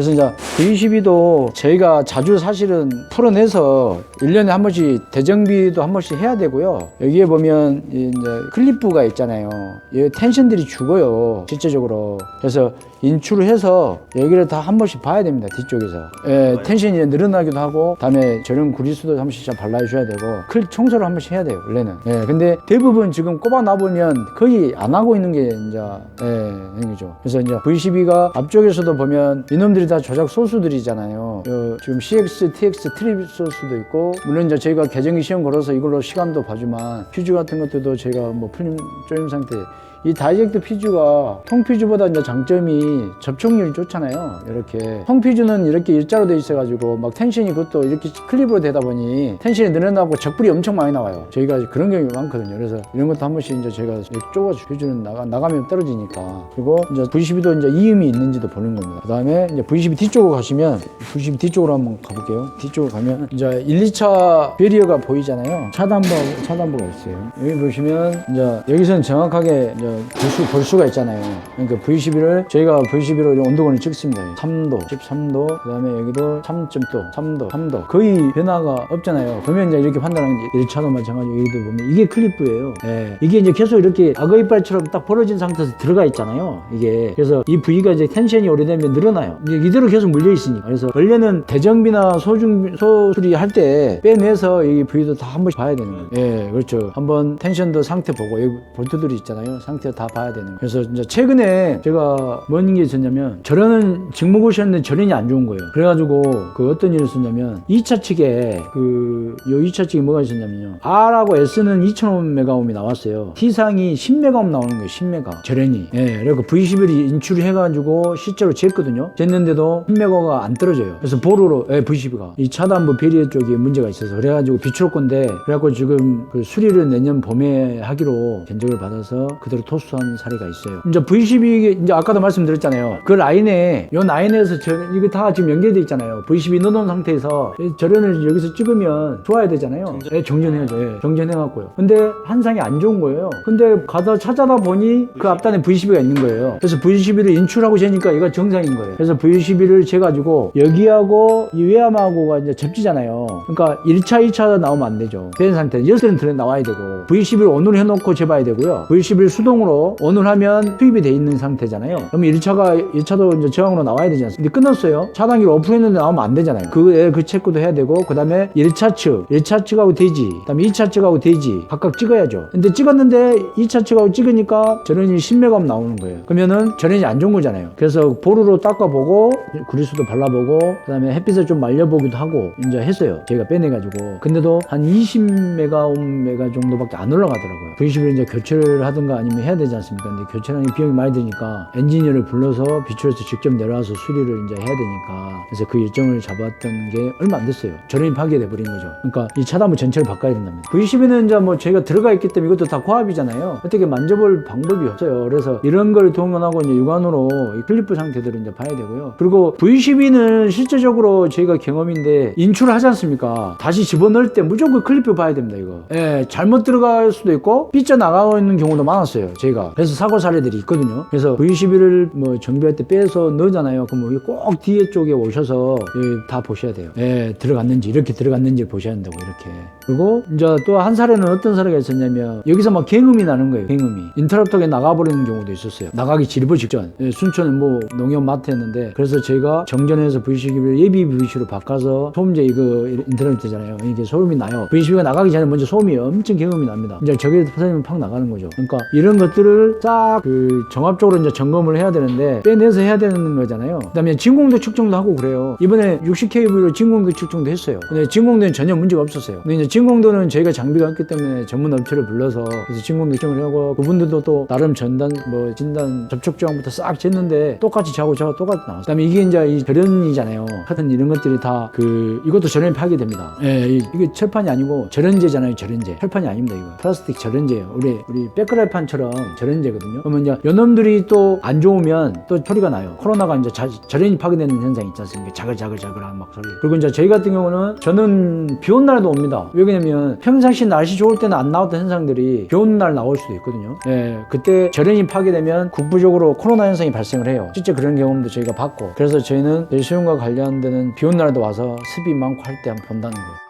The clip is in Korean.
그래서 이제 V12도 저희가 자주 사실은 풀어내서 1년에 한 번씩 대정비도 한 번씩 해야 되고요. 여기에 보면 이 이제 클립부가 있잖아요. 이 텐션들이 죽어요. 실제적으로. 그래서 인출을 해서 여기를 다 한 번씩 봐야 됩니다. 뒤쪽에서. 예, 텐션이 늘어나기도 하고, 다음에 저런 구리수도 한 번씩 잘 발라줘야 되고, 클 청소를 한 번씩 해야 돼요, 원래는. 예, 근데 대부분 지금 꼽아 놔보면 거의 안 하고 있는 게 이제, 예, 행위죠. 그래서 이제 V12가 앞쪽에서도 보면 이놈들이 다 조작 소수들이잖아요. 어, 지금 CX, TX 트립 소수도 있고, 물론 이제 저희가 계정기 시험 걸어서 이걸로 시간도 봐주만, 퓨즈 같은 것들도 저희가 뭐 풀림 쪼임 상태, 이 다이젝트 퓨즈가 통 퓨즈보다 이제 장점이 접촉률이 좋잖아요. 이렇게 통 퓨즈는 이렇게 일자로 돼 있어가지고 막 텐션이 그것도 이렇게 클립으로 되다 보니 텐션이 늘어나고 적불이 엄청 많이 나와요. 저희가 그런 경우가 많거든요. 그래서 이런 것도 한 번씩 이제 저희가 쪼가지고 퓨즈는 나가 나가면 떨어지니까 그리고 이제 V12도 이제 이음이 있는지도 보는 겁니다. 그다음에 이제 V12 뒤쪽으로 가시면 V12 뒤쪽으로 한번 가볼게요. 뒤쪽으로 가면 이제 1, 2차 베리어가 보이잖아요. 차단부 차단부가 있어요. 여기 보시면 이제 여기서는 정확하게 이제 볼수 볼 수가 있잖아요. 그러니까 V11을 저희가 V11로 온도권을 찍습니다. 3도, 13도, 그 다음에 여기도 3.도, 3도, 3도 거의 변화가 없잖아요. 그러면 이제 이렇게 판단하는 게 1차도 마찬가지고 여기도 보면 이게 클립부예요. 예. 이게 이제 계속 이렇게 악어 이빨처럼 딱 벌어진 상태에서 들어가 있잖아요. 이게 그래서 이 부위가 이제 텐션이 오래되면 늘어나요. 이제 이대로 계속 물려 있으니까 그래서 원래는 대정비나 소중 소수리 할 때 빼내서 이 부위도 다 한 번씩 봐야 되는 거예요. 예, 그렇죠. 한번 텐션도 상태 보고 여기 볼트들이 있잖아요. 상태 다 봐야 되는 거예요. 그래서 이제 최근에 제가 뭔 게 있었냐면 직목을 셨는데 저런이 안 좋은 거예요. 그래가지고 그 어떤 일을 썼냐면 2차 측에 그요 2차 측에 뭐가 있었냐면요. R하고 S는 2,500메가옴이 나왔어요. T상이 10메가옴 나오는 거예요. 10메가. 저런이. 예, 그래서 V11이 인출을 해가지고 실제로 쟀거든요. 쟀는데도 10메가가 안 떨어져요. 그래서 보루로 예, V12가 이 차단부 베리어 쪽에 문제가 있어서 그래가지고 비추럴 건데 그래갖고 지금 그 수리를 내년 봄에 하기로 견적을 받아서 그대로 토수한 사례가 있어요. 이제 V12 이제 아까도 말씀드렸잖아요. 그 라인에 요 라인에서 저 이거 다 지금 연결돼 있잖아요. V12 넣어놓은 상태에서 이 절연을 여기서 찍으면 좋아야 되잖아요. 예, 정전해야죠. 예, 정전해갖고요. 근데 한상이 안 좋은 거예요. 근데 가다 찾아다 보니 그 앞단에 V12가 있는 거예요. 그래서 V12를 인출하고 재니까 얘가 정상인 거예요. 그래서 V12를 재가지고 여기하고 이 외암하고가 이제 접지잖아요. 그러니까 1차, 2차 나오면 안 되죠. 된 상태. 열쇠는 들어 나와야 되고 V11 온을 해놓고 재봐야 되고요. V11 수동 으로 온을 하면 투입이 돼 있는 상태잖아요. 그러면 1차가 1차도 이제 저항으로 나와야 되지 않습니까? 근데 끊었어요. 차단기를 오프했는데 나오면 안 되잖아요. 그, 그 체크도 해야 되고 그 다음에 1차 측, 1차 측하고 되지. 그 다음에 2차 측하고 되지. 각각 찍어야죠. 근데 찍었는데 2차 측하고 찍으니까 전원이 10메가옴 나오는 거예요. 그러면은 전원이 안 좋은 거잖아요. 그래서 보루로 닦아보고 그리스도 발라보고 그 다음에 햇빛을 좀 말려보기도 하고 이제 했어요. 저희가 빼내가지고. 근데도 한 20메가 옴 메가 정도밖에 안 올라가더라고요. V11 이제 교체를 하든가 아니면 해야 되지 않습니까? 근데 교체하는 게 비용이 많이 드니까 엔지니어를 불러서 비출해서 직접 내려와서 수리를 이제 해야 되니까 그래서 그 일정을 잡았던 게 얼마 안 됐어요. 전원이 파괴돼 버린 거죠. 그러니까 이 차단부 전체를 바꿔야 된답니다. V12는 이제 뭐 저희가 들어가 있기 때문에 이것도 다 고압이잖아요. 어떻게 만져볼 방법이 없어요. 그래서 이런 걸 동원하고 이제 육안으로 이 클리프 상태들을 이제 봐야 되고요. 그리고 V12는 실제적으로 저희가 경험인데 인출을 하지 않습니까? 다시 집어넣을 때 무조건 클리프 봐야 됩니다. 이거. 예, 잘못 들어갈 수도 있고 삐져 나가고 있는 경우도 많았어요. 저희가. 그래서 사고 사례들이 있거든요. 그래서 V11을 뭐 정비할 때 빼서 넣잖아요. 그럼 꼭 뒤에 쪽에 오셔서 여기 다 보셔야 돼요. 예, 들어갔는지 이렇게 들어갔는지 보셔야 한다고 이렇게. 그리고 이제 또 한 사례는 어떤 사례가 있었냐면 여기서 막 갱음이 나는 거예요. 갱음이. 인터럽터에 나가버리는 경우도 있었어요. 나가기 질부 직전. 예, 순천은 뭐 농협 마트였는데 그래서 저희가 정전해서 V12를 예비 VC로 바꿔서 소음제 이거 인터넷되잖아요. 이게 소음이 나요. V12가 나가기 전에 먼저 소음이 엄청 갱음이 납니다. 이제 저게 터지면 팍 나가는 거죠. 그러니까 이런 것 들을 싹 그 종합적으로 이제 점검을 해야 되는데 빼내서 해야 되는 거잖아요. 그다음에 진공도 측정도 하고 그래요. 이번에 60kV로 진공도 측정도 했어요. 근데 진공도는 전혀 문제가 없었어요. 근데 이제 진공도는 저희가 장비가 없기 때문에 전문 업체를 불러서 그래서 진공도 측정을 하고 그분들도 또 나름 전단 뭐 진단 접촉 조항부터 싹 쟀는데 똑같이 자고 저하고 똑같이 나왔어요. 그다음에 이게 이제 이 절연이잖아요. 하여튼 이런 것들이 다 그 이것도 절연이 파괴됩니다. 예, 이- 이게 철판이 아니고 절연제잖아요. 절연제. 철판이 아닙니다. 이거 플라스틱 절연제예요. 우리 우리 백그라이판처럼 것처럼 절연제거든요. 그러면 이제 요놈들이 또 안 좋으면 또 소리가 나요. 코로나가 이제 자, 절연이 파괴되는 현상이 있지 않습니까? 자글자글자글한 막 소리. 그리고 이제 저희 같은 경우는 저는 비 온 날도 옵니다. 왜냐면 평상시 날씨 좋을 때는 안 나왔던 현상들이 비 오는 날 나올 수도 있거든요. 예, 그때 절연이 파괴되면 국부적으로 코로나 현상이 발생을 해요. 실제 그런 경험도 저희가 봤고. 그래서 저희는 내수용과 관련되는 비 오는 날도 와서 습이 많고 할 때 한번 본다는 거예요.